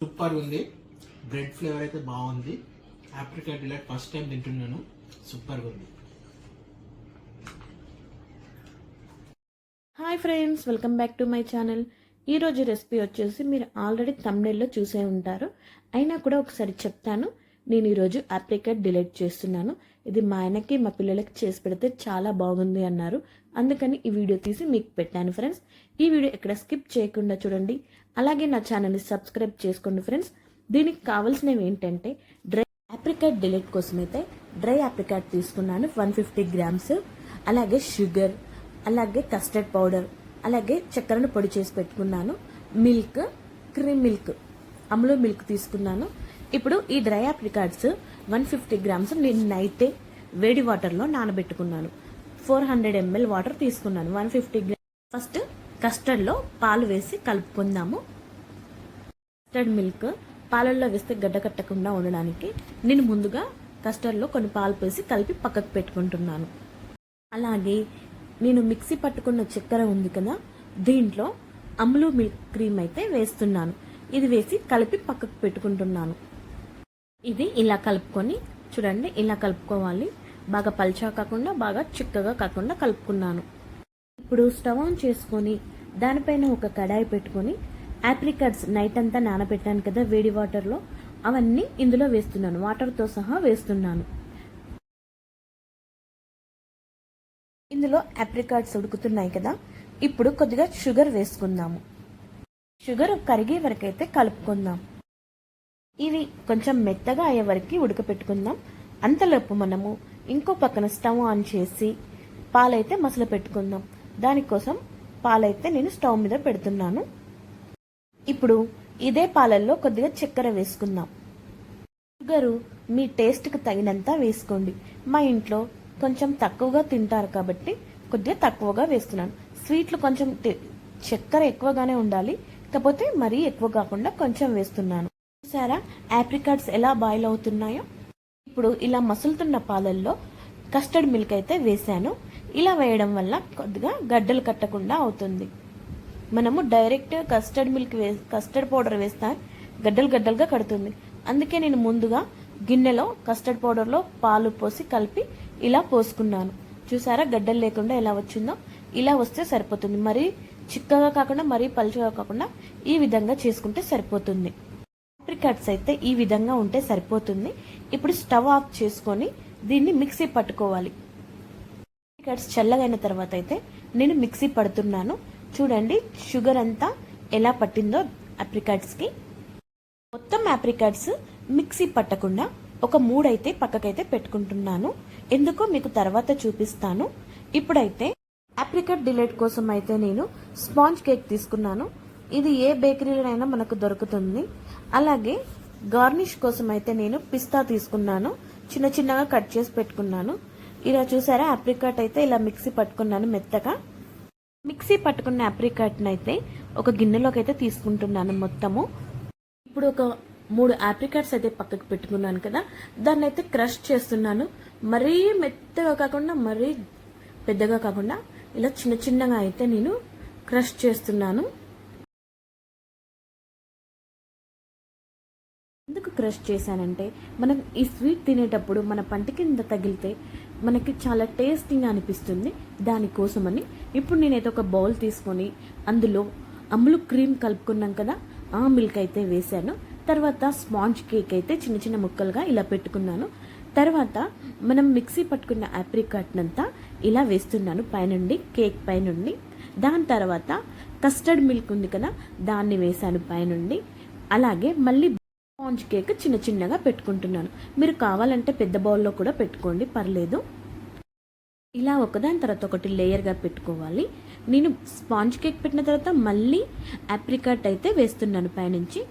Super ఉంది. Bread flavour అయితే బాగుంది. ఆప్రికాట్ డిలైట్ ఫస్ట్ టైం తింటున్నాను. సూపర్గా ఉంది. Hi friends welcome back to my channel ఈరోజు రెసిపీ వచ్చేసి మీరు ఆల్రెడీ తమిళలో చూసే ఉంటారు. అయినా కూడా ఒకసారి చెప్తాను. నేను ఈరోజు ఆప్రికాట్ డిలీట్ చేస్తున్నాను. ఇది మా ఆయనకి మా పిల్లలకి చేసి పెడితే చాలా బాగుంది అన్నారు. అందుకని ఈ వీడియో తీసి మీకు పెట్టాను ఫ్రెండ్స్ ఈ వీడియో ఎక్కడ స్కిప్ చేయకుండా చూడండి. అలాగే నా ఛానల్ని సబ్స్క్రైబ్ చేసుకోండి ఫ్రెండ్స్ దీనికి కావాల్సినవి ఏంటంటే డ్రై ఆప్రికాట్ డిలీట్ కోసం అయితే డ్రై ఆప్రికాట్ తీసుకున్నాను వన్ ఫిఫ్టీ గ్రామ్స్. అలాగే షుగర్ అలాగే కస్టర్డ్ పౌడర్ అలాగే చక్కెరను పొడి చేసి పెట్టుకున్నాను. మిల్క్ క్రీమ్ మిల్క్ అమలు మిల్క్ తీసుకున్నాను. ఇప్పుడు ఈ dry apricots one fifty grams నేను నైటే వేడి వాటర్లో నానబెట్టుకున్నాను. ఫోర్ హండ్రెడ్ ఎంఎల్ వాటర్ తీసుకున్నాను. వన్ ఫిఫ్టీ గ్రామ్ ఫస్ట్ కస్టర్డ్లో పాలు వేసి కలుపుకుందాము. కస్టర్డ్ మిల్క్ పాలల్లో వేస్తే గడ్డ కట్టకుండా ఉండడానికి నేను ముందుగా కస్టర్డ్లో కొన్ని పాలు వేసి కలిపి పక్కకు పెట్టుకుంటున్నాను. అలాగే నేను మిక్సీ పట్టుకున్న చక్కెర ఉంది కదా దీంట్లో అమ్లు మిల్క్ క్రీమ్ అయితే వేస్తున్నాను. ఇది వేసి కలిపి పక్కకు పెట్టుకుంటున్నాను. ఇది ఇలా కలుపుకొని చూడండి ఇలా కలుపుకోవాలి. బాగా పల్చా కాకుండా బాగా చిక్కగా కాకుండా కలుపుకున్నాను. ఇప్పుడు స్టవ్ ఆన్ చేసుకొని దానిపైన ఒక కడాయి పెట్టుకొని యాప్రికట్స్ నైట్ అంతా నానబెట్టాను కదా వేడి వాటర్లో అవన్నీ ఇందులో వేస్తున్నాను. వాటర్తో సహా వేస్తున్నాను. ఇందులో యాప్రికాట్స్ ఉడుకుతున్నాయి కదా ఇప్పుడు కొద్దిగా షుగర్ వేసుకుందాము. షుగర్ కరిగే వరకైతే కలుపుకుందాం. ఇవి కొంచెం మెత్తగా అయ్యే వరకు ఉడకపెట్టుకుందాం. అంతలోపు మనము ఇంకో పక్కన స్టవ్ ఆన్ చేసి పాలైతే మసలు పెట్టుకుందాం. దానికోసం పాలైతే నేను స్టవ్ మీద పెడుతున్నాను. ఇప్పుడు ఇదే పాలల్లో కొద్దిగా చక్కెర వేసుకుందాం. షుగరు మీ టేస్ట్కి తగినంత వేసుకోండి. మా ఇంట్లో కొంచెం తక్కువగా తింటారు కాబట్టి కొద్దిగా తక్కువగా వేస్తున్నాను. స్వీట్లు కొంచెం చక్కెర ఎక్కువగానే ఉండాలి. కాకపోతే మరీ ఎక్కువ కాకుండా కొంచెం వేస్తున్నాను. చూసారా? యాప్రికాట్స్ ఎలా బాయిల్ అవుతున్నాయో? ఇప్పుడు ఇలా మసులుతున్న పాలల్లో కస్టర్డ్ మిల్క్ అయితే వేసాను ఇలా వేయడం వల్ల కొద్దిగా గడ్డలు కట్టకుండా అవుతుంది. మనము డైరెక్ట్ కస్టర్డ్ మిల్క్ వే కస్టర్డ్ పౌడర్ వేస్తా గడ్డలు గడ్డలుగా కడుతుంది. అందుకే నేను ముందుగా గిన్నెలో కస్టర్డ్ పౌడర్లో పాలు పోసి కలిపి ఇలా పోసుకున్నాను. చూసారా గడ్డలు లేకుండా ఎలా వచ్చిందో? ఇలా వస్తే సరిపోతుంది. మరీ చిక్కగా కాకుండా మరీ పలుచగా కాకుండా ఈ విధంగా చేసుకుంటే సరిపోతుంది. ఆప్రికాట్స్ అయితే ఈ విధంగా ఉంటే సరిపోతుంది. ఇప్పుడు స్టవ్ ఆఫ్ చేసుకొని దీన్ని మిక్సీ పట్టుకోవాలి. ఆప్రికాట్స్ చల్లగైన తర్వాత అయితే నేను మిక్సీ పడుతున్నాను. చూడండి షుగర్ అంతా ఎలా పట్టిందో ఆప్రికాట్స్కి మొత్తం ఆప్రికాట్స్ మిక్సీ పట్టకుండా ఒక మూడైతే పక్కకైతే పెట్టుకుంటున్నాను. ఎందుకో మీకు తర్వాత చూపిస్తాను. ఇప్పుడైతే ఆప్రికాట్ డిలైట్ కోసం అయితే నేను స్పాంజ్ కేక్ తీసుకున్నాను. ఇది ఏ బేకరీలోనైనా మనకు దొరుకుతుంది. అలాగే గార్నిష్ కోసం అయితే నేను పిస్తా తీసుకున్నాను. చిన్న చిన్నగా కట్ చేసి పెట్టుకున్నాను. ఇలా చూసారా అప్రికాట్ అయితే ఇలా మిక్సీ పట్టుకున్నాను మెత్తగా. మిక్సీ పట్టుకున్న అప్రికాట్ని అయితే ఒక గిన్నెలోకి అయితే తీసుకుంటున్నాను మొత్తము. ఇప్పుడు ఒక మూడు ఆప్రికాట్స్ అయితే పక్కకు పెట్టుకున్నాను కదా దాన్ని అయితే క్రష్ చేస్తున్నాను. మరీ మెత్తగా కాకుండా మరీ పెద్దగా కాకుండా ఇలా చిన్న చిన్నగా అయితే నేను క్రష్ చేస్తున్నాను. క్రష్ చేశానంటే మనం ఈ స్వీట్ తినేటప్పుడు మన పంట కింద తగిలితే మనకి చాలా టేస్టీగా అనిపిస్తుంది. దానికోసమని ఇప్పుడు నేనైతే ఒక బౌల్ తీసుకొని అందులో అమ్ములు క్రీమ్ కలుపుకున్నాం కదా ఆ మిల్క్ అయితే వేశాను. తర్వాత స్పాంజ్ కేక్ అయితే చిన్న చిన్న ముక్కలుగా ఇలా పెట్టుకున్నాను. తర్వాత మనం మిక్సీ పట్టుకున్న ఆప్రికాట్నంతా ఇలా వేస్తున్నాను పైనుండి కేక్ పైనుండి. దాని తర్వాత కస్టర్డ్ మిల్క్ ఉంది కదా దాన్ని వేశాను పైనుండి. అలాగే మళ్ళీ స్పాంజ్ కేక్ చిన్న చిన్నగా పెట్టుకుంటున్నాను. మీరు కావాలంటే పెద్ద బౌల్లో కూడా పెట్టుకోండి పర్లేదు. ఇలా ఒకదాని తర్వాత ఒకటి లేయర్గా పెట్టుకోవాలి. నేను స్పాంజ్ కేక్ పెట్టిన తర్వాత మళ్ళీ ఆప్రికాట్ అయితే వేస్తున్నాను పైనుంచి.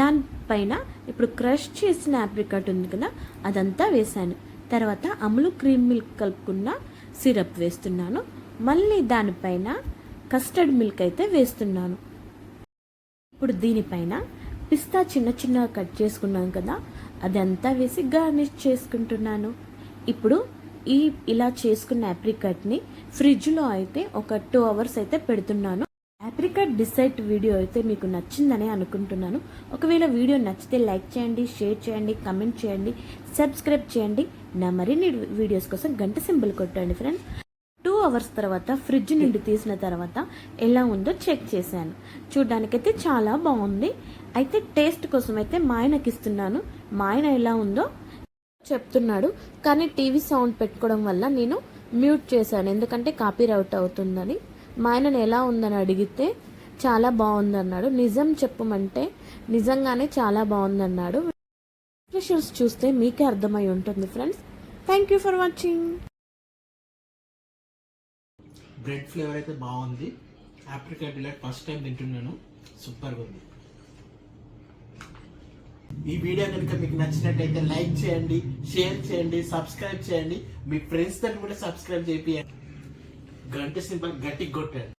దానిపైన ఇప్పుడు క్రష్ చేసిన ఆప్రికాట్ ఉంది కదా అదంతా వేశాను. తర్వాత అమలు క్రీమ్ మిల్క్ కలుపుకున్న సిరప్ వేస్తున్నాను. మళ్ళీ దానిపైన కస్టర్డ్ మిల్క్ అయితే వేస్తున్నాను. ఇప్పుడు దీనిపైన పిస్తా చిన్న చిన్నగా కట్ చేసుకున్నాం కదా అదంతా వేసి గార్నిష్ చేసుకుంటున్నాను. ఇప్పుడు ఈ ఇలా చేసుకున్న యాప్రికట్ని ఫ్రిడ్జ్లో అయితే ఒక టూ అవర్స్ అయితే పెడుతున్నాను. యాప్రికట్ డిసైట్ వీడియో అయితే మీకు నచ్చిందని అనుకుంటున్నాను. ఒకవేళ వీడియో నచ్చితే లైక్ చేయండి షేర్ చేయండి కమెంట్ చేయండి సబ్స్క్రైబ్ చేయండి. నా మరిన్ని వీడియోస్ కోసం గంట సింబల్ కొట్టండి ఫ్రెండ్స్ టూ అవర్స్ తర్వాత ఫ్రిడ్జ్ నుండి తీసిన తర్వాత ఎలా ఉందో చెక్ చేశాను. చూడ్డానికైతే చాలా బాగుంది. అయితే టేస్ట్ కోసం అయితే మా ఆయనకి ఇస్తున్నాను. మా ఆయన ఎలా ఉందో చెప్తున్నాడు. కానీ టీవీ సౌండ్ పెట్టుకోవడం వల్ల నేను మ్యూట్ చేశాను. ఎందుకంటే కాపీ అవుట్ అవుతుందని. మా ఆయనను ఎలా ఉందని అడిగితే చాలా బాగుందన్నాడు. నిజం చెప్పమంటే నిజంగానే చాలా బాగుందన్నాడు. ఎక్స్ప్రెషన్స్ చూస్తే మీకే అర్థమై ఉంటుంది friends. Thank you for watching bread flavour అయితే బాగుంది. ఆప్రికాట్ డిలైట్ ఫస్ట్ టైం తింటున్నాను. సూపర్గా ఉంది. ఈ వీడియో కనుక మీకు నచ్చినట్టయితే లైక్ చేయండి షేర్ చేయండి సబ్స్క్రైబ్ చేయండి. మీ ఫ్రెండ్స్తో కూడా సబ్స్క్రైబ్ చేయండి. గంట సింపల్ గట్టి కొట్టండి